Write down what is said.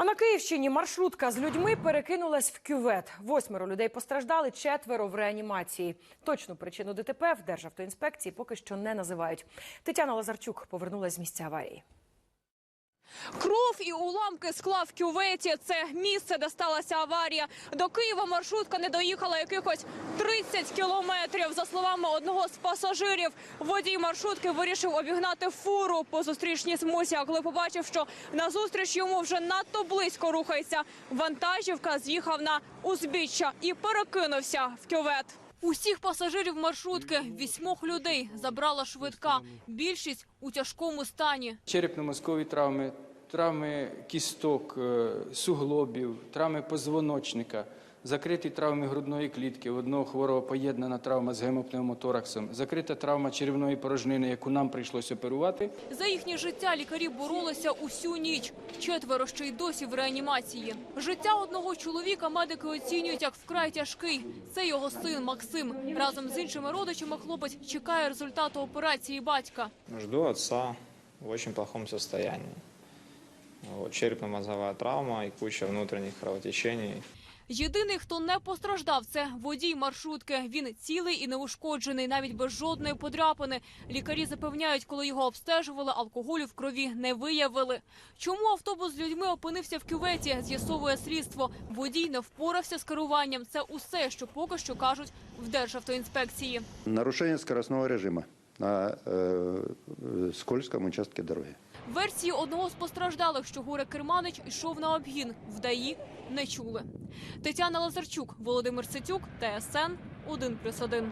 А на Київщині маршрутка з людьми перекинулась в кювет. Восьмеро людей постраждали, четверо в реанімації. Точну причину ДТП в Державтоінспекції поки що не називають. Тетяна Лазарчук повернулася з місця аварії. Кров і уламки скла в кюветі – це місце, де сталася аварія. До Києва маршрутка не доїхала якихось 30 кілометрів. За словами одного з пасажирів, водій маршрутки вирішив обігнати фуру по зустрічній смузі. А коли побачив, що назустріч йому вже надто близько рухається, вантажівка з'їхав на узбіччя і перекинувся в кювет. Усіх пасажирів маршрутки, вісьмох людей, забрала швидка. Більшість у тяжкому стані. черепно-мозкові травми, травми кісток, е, суглобів, травми позвоночника, закриті травми грудної клітки, у одного хворого поєднана травма з гемопневмотораксом, закрита травма черевної порожнини, яку нам прийшлося оперувати. За їхнє життя лікарі боролися усю ніч. Четверо ще й досі в реанімації. Життя одного чоловіка медики оцінюють як вкрай тяжкий. Це його син Максим. Разом з іншими родичами хлопець чекає результату операції батька. Жду отца в очень плохом состоянии. Вот, черепно-мозговая травма и куча внутренних кровотечений. Єдиний, хто не постраждав, це водій маршрутки. Він цілий і неушкоджений, навіть без жодної подряпини. Лікарі запевняють, коли його обстежували, алкоголю в крові не виявили. Чому автобус з людьми опинився в кюветі? З'ясовує слідство. Водій не впорався з керуванням. Це усе, що поки що кажуть в Державтоінспекції. Нарушение скоростного режима на э, э, скользком участке дороги. Версії одного з постраждалих, що горе Керманич йшов на обгін. Вдаї не чули. Тетяна Лазарчук, Володимир Ситюк, ТСН 1+,1.